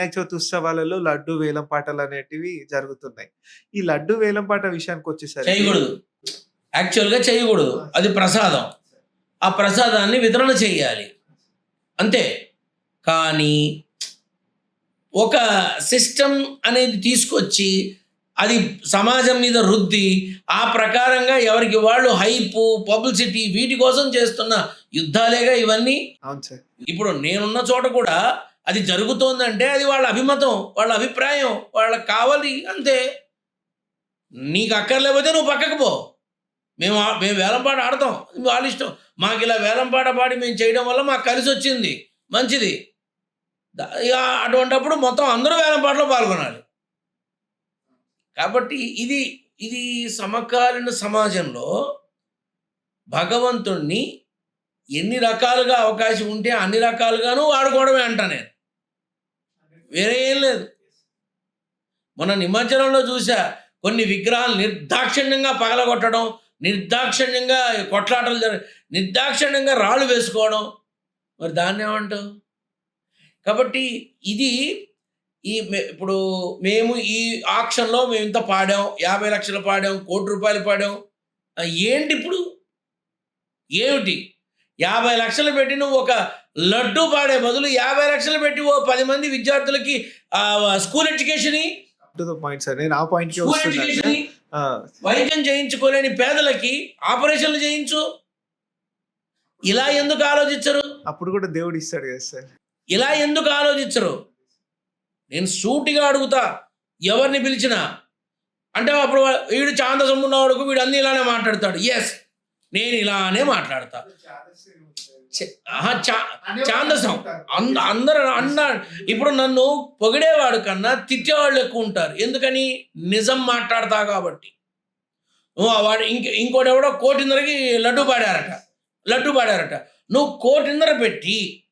వినాయక చవితి ఉత్సవాలలో లడ్డు వేలం పాటలు అనేటివి జరుగుతున్నాయి. ఈ లడ్డు వేలం పాట విషయానికొచ్చేసరికి చేయకూడదు. యాక్చువల్గా చేయకూడదు. అది ప్రసాదం. ఆ ప్రసాదాన్ని వితరణ చేయాలి. అంతే. కానీ ఒక సిస్టమ్ అనేది తీసుకొచ్చి అది సమాజం మీద రుద్ది ఆ ప్రకారంగా ఎవరికి వాళ్ళు హైపు పబ్లిసిటీ వీటి కోసం చేస్తున్న యుద్ధాలేగా ఇవన్నీ అవును సార్. ఇప్పుడు నేనున్న చోట కూడా అది జరుగుతోందంటే అది వాళ్ళ అభిమతం వాళ్ళ అభిప్రాయం వాళ్ళకి కావాలి అంతే. నీకు అక్కర్లేకపోతే నువ్వు పక్కకు పో. మేము ఆ- మేము వేలంపాట ఆడతాం. వాళ్ళ ఇష్టం. మాకు ఇలా వేలంపాట పాడి మేము చేయడం వల్ల మాకు కలిసి వచ్చింది. మంచిది. ఇక అటువంటప్పుడు మొత్తం అందరూ వేలంపాటలో పాల్గొనాలి. కాబట్టి ఇది ఇది సమకాలీన సమాజంలో భగవంతుణ్ణి ఎన్ని రకాలుగా అవకాశం ఉంటే అన్ని రకాలుగాను వాడుకోవడమే అంట నేను. వేరే ఏం లేదు. మన నిమజ్జనంలో చూసా కొన్ని విగ్రహాలు నిర్దాక్షిణ్యంగా పగలగొట్టడం నిర్దాక్షిణ్యంగా కొట్లాటలు జరిగి నిర్దాక్షిణ్యంగా రాళ్ళు వేసుకోవడం. మరి దాన్ని ఏమంటావు? కాబట్టి ఇది ఈ మే- ఇప్పుడు మేము ఈ ఆక్షన్లో మేము ఇంత పాడాం యాభై లక్షలు పాడాం కోటి రూపాయలు పాడాం. ఏంటి ఇప్పుడు? ఏమిటి? యాభై లక్షలు పెట్టి నువ్వు ఒక లడ్డు పాడే బదులు యాభై లక్షలు పెట్టి ఓ పది మంది విద్యార్థులకి స్కూల్ ఎడ్యుకేషన్ పాయింట్ సార్. నేను ఆ! వైద్యం చేయించుకోలేని పేదలకి ఆపరేషన్లు చేయించు. ఇలా ఎందుకు ఆలోచించరు? అప్పుడు కూడా దేవుడు ఇస్తాడు కదా సార్. ఇలా ఎందుకు ఆలోచించరు? నేను సూటిగా అడుగుతా ఎవరిని పిలిచినా. అంటే అప్పుడు వీడు చాందసం ఉన్నవాడుకు వీడు అన్ని ఇలానే మాట్లాడతాడు. ఎస్ నేను ఇలానే మాట్లాడతా. చ- ఆహా, చా- ఛాందసం అంద అందరూ అన్న ఇప్పుడు నన్ను పొగిడేవాడు కన్నా తిట్టేవాళ్ళు ఎక్కువ ఉంటారు. ఎందుకని? నిజం మాట్లాడతా కాబట్టి. వాడు ఇంక ఇంకోటి ఎవడో కోటిన్నరకి లడ్డు పాడారట. లడ్డు పాడారట. నువ్వు కోటిన్నర పెట్టి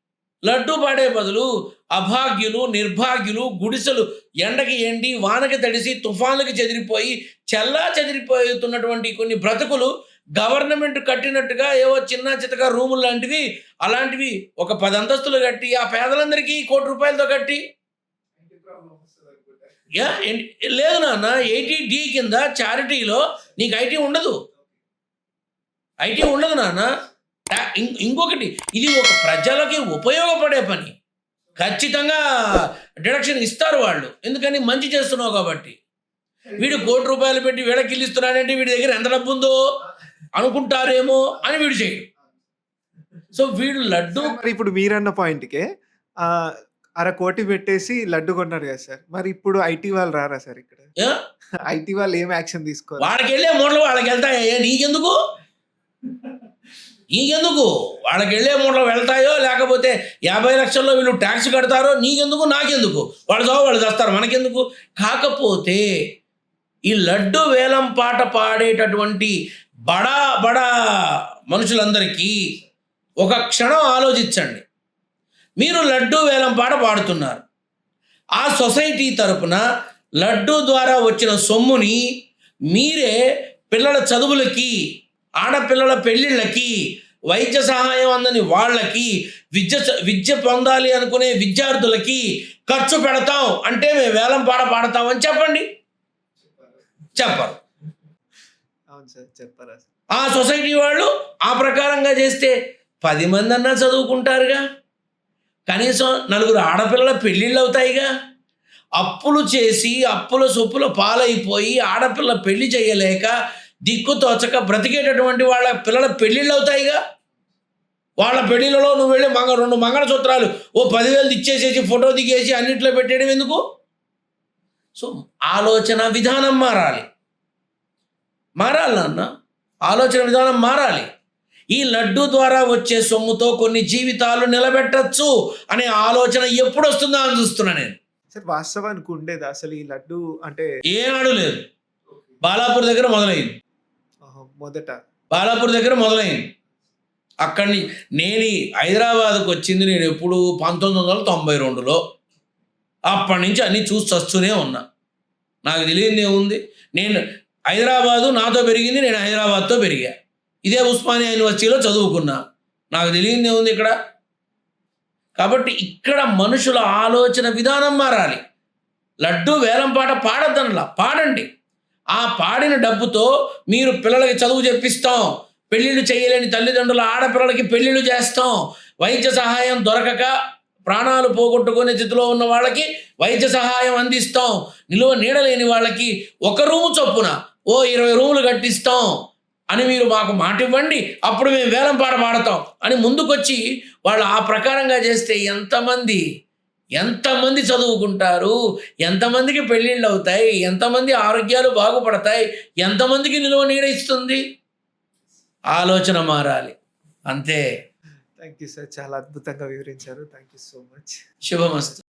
లడ్డు పాడే బదులు అభాగ్యులు నిర్భాగ్యులు గుడిసెలు ఎండకి ఎండి వానకి తడిసి తుఫాన్లకి చెదిరిపోయి చెల్లా చెదిరిపోతున్నటువంటి కొన్ని బ్రతుకులు గవర్నమెంట్ కట్టినట్టుగా ఏవో చిన్న చితక రూములు లాంటివి అలాంటివి ఒక పది అంతస్తులు కట్టి ఆ పేదలందరికీ కోటి రూపాయలతో కట్టి. యా లేదు నాన్న ఎయిటీ డి కింద చారిటీలో నీకు ఐటీ ఉండదు. ఐటీ ఉండదు నాన్న. ఇంకొకటి ఇది ఒక ప్రజలకి ఉపయోగపడే పని. ఖచ్చితంగా డిడక్షన్ ఇస్తారు వాళ్ళు. ఎందుకని మంచి చేస్తున్నావు కాబట్టి. వీడు కోటి రూపాయలు పెట్టి వీళ్ళకి ఇస్తున్నాడంటే వీడి దగ్గర ఎంత డబ్బు ఉందో అనుకుంటారేమో అని వీడు చేయడు. సో వీడు లడ్డు మరి ఇప్పుడు మీరన్న పాయింట్‌కే అర కోటి పెట్టేసి లడ్డు కొన్నారు కదా సార్. మరి ఇప్పుడు ఐటీ వాళ్ళు రారా సార్ ఇక్కడ? ఐటీ వాళ్ళు ఏం యాక్షన్ తీసుకోరు? వాళ్ళకి వెళ్ళే మూటలు వాళ్ళకి వెళ్తాయా? నీకెందుకు? నీకెందుకు? వాళ్ళకి వెళ్ళే మూటలు వెళ్తాయో లేకపోతే యాభై లక్షల్లో వీళ్ళు ట్యాక్స్ కడతారో నీకెందుకు? నాకెందుకు? వాళ్ళు చావు వాళ్ళు చేస్తారు. మనకెందుకు? కాకపోతే ఈ లడ్డు వేలం పాట పాడేటటువంటి బడా బడా మనుషులందరికీ ఒక క్షణం ఆలోచించండి. మీరు లడ్డూ వేలం పాట పాడుతున్నారు. ఆ సొసైటీ తరపున లడ్డూ ద్వారా వచ్చిన సొమ్ముని మీరే పిల్లల చదువులకి ఆడపిల్లల పెళ్ళిళ్ళకి వైద్య సహాయం అందని వాళ్ళకి విద్య విద్య పొందాలి అనుకునే విద్యార్థులకి ఖర్చు పెడతాం అంటే మేము వేలం పాట పాడతామని చెప్పండి. చెప్పరు. ఆ సొసైటీ వాళ్ళు ఆ ప్రకారంగా చేస్తే పది మంది అన్నా చదువుకుంటారుగా. కనీసం నలుగురు ఆడపిల్లల పెళ్ళిళ్ళు అవుతాయిగా. అప్పులు చేసి అప్పుల సొప్పుల పాలైపోయి ఆడపిల్ల పెళ్ళి చేయలేక దిక్కు తోచక బ్రతికేటటువంటి వాళ్ళ పిల్లల పెళ్ళిళ్ళు అవుతాయిగా. వాళ్ళ పెళ్ళిళ్ళలో నువ్వు వెళ్ళి మంగ రెండు మంగళసూత్రాలు ఓ పదివేలు ఇచ్చేసేసి ఫోటో దిగేసి అన్నింటిలో పెట్టేయడం ఎందుకు? సో ఆలోచన విధానం మారాలి. మారాలి నాన్న. ఆలోచన విధానం మారాలి. ఈ లడ్డు ద్వారా వచ్చే సొమ్ముతో కొన్ని జీవితాలు నిలబెట్టచ్చు అనే ఆలోచన ఎప్పుడు వస్తుందో అని చూస్తున్నా నేను. సార్ వాస్తవానికి ఉండేదా అసలు ఈ లడ్డు అంటే ఏనాడు లేదు. బాలాపూర్ దగ్గర మొదలైంది! మొదట. బాలాపూర్ దగ్గర మొదలైంది. అక్కడి నుంచి నేను హైదరాబాద్కి వచ్చింది నేను ఎప్పుడు పంతొమ్మిది వందల తొంభై రెండులో. అప్పటి నుంచి అన్నీ చూసి వస్తూనే ఉన్నా. నాకు తెలియంది ఏముంది? నేను హైదరాబాదు నాతో పెరిగింది నేను హైదరాబాద్తో పెరిగా. ఇదే ఉస్మానియా యూనివర్సిటీలో చదువుకున్నా. నాకు తెలియదు ఏముంది ఇక్కడ. కాబట్టి ఇక్కడ మనుషుల ఆలోచన విధానం మారాలి. లడ్డు వేలంపాట పాడద్దనలా పాడండి. ఆ పాడిన డబ్బుతో మీరు పిల్లలకి చదువు చెప్పిస్తాం. పెళ్ళిళ్ళు చేయలేని తల్లిదండ్రుల ఆడపిల్లలకి పెళ్ళిళ్ళు చేస్తాం. వైద్య సహాయం దొరకక ప్రాణాలు పోగొట్టుకునే స్థితిలో ఉన్న వాళ్ళకి వైద్య సహాయం అందిస్తాం. నిలువ నీడలేని వాళ్ళకి ఒక రూము చొప్పున ఓ ఇరవై రూములు కట్టిస్తాం అని మీరు మాకు మాట ఇవ్వండి అప్పుడు మేము వేలం పాట పాడతాం అని ముందుకొచ్చి వాళ్ళు ఆ ప్రకారంగా చేస్తే ఎంతమంది ఎంతమంది చదువుకుంటారు ఎంతమందికి పెళ్ళిళ్ళు అవుతాయి ఎంతమంది ఆరోగ్యాలు బాగుపడతాయి ఎంతమందికి నిలువ నీడ ఇస్తుంది? ఆలోచన మారాలి. అంతే. థ్యాంక్ యూ సార్ చాలా అద్భుతంగా వివరించారు. Thank you so much Subhamastu.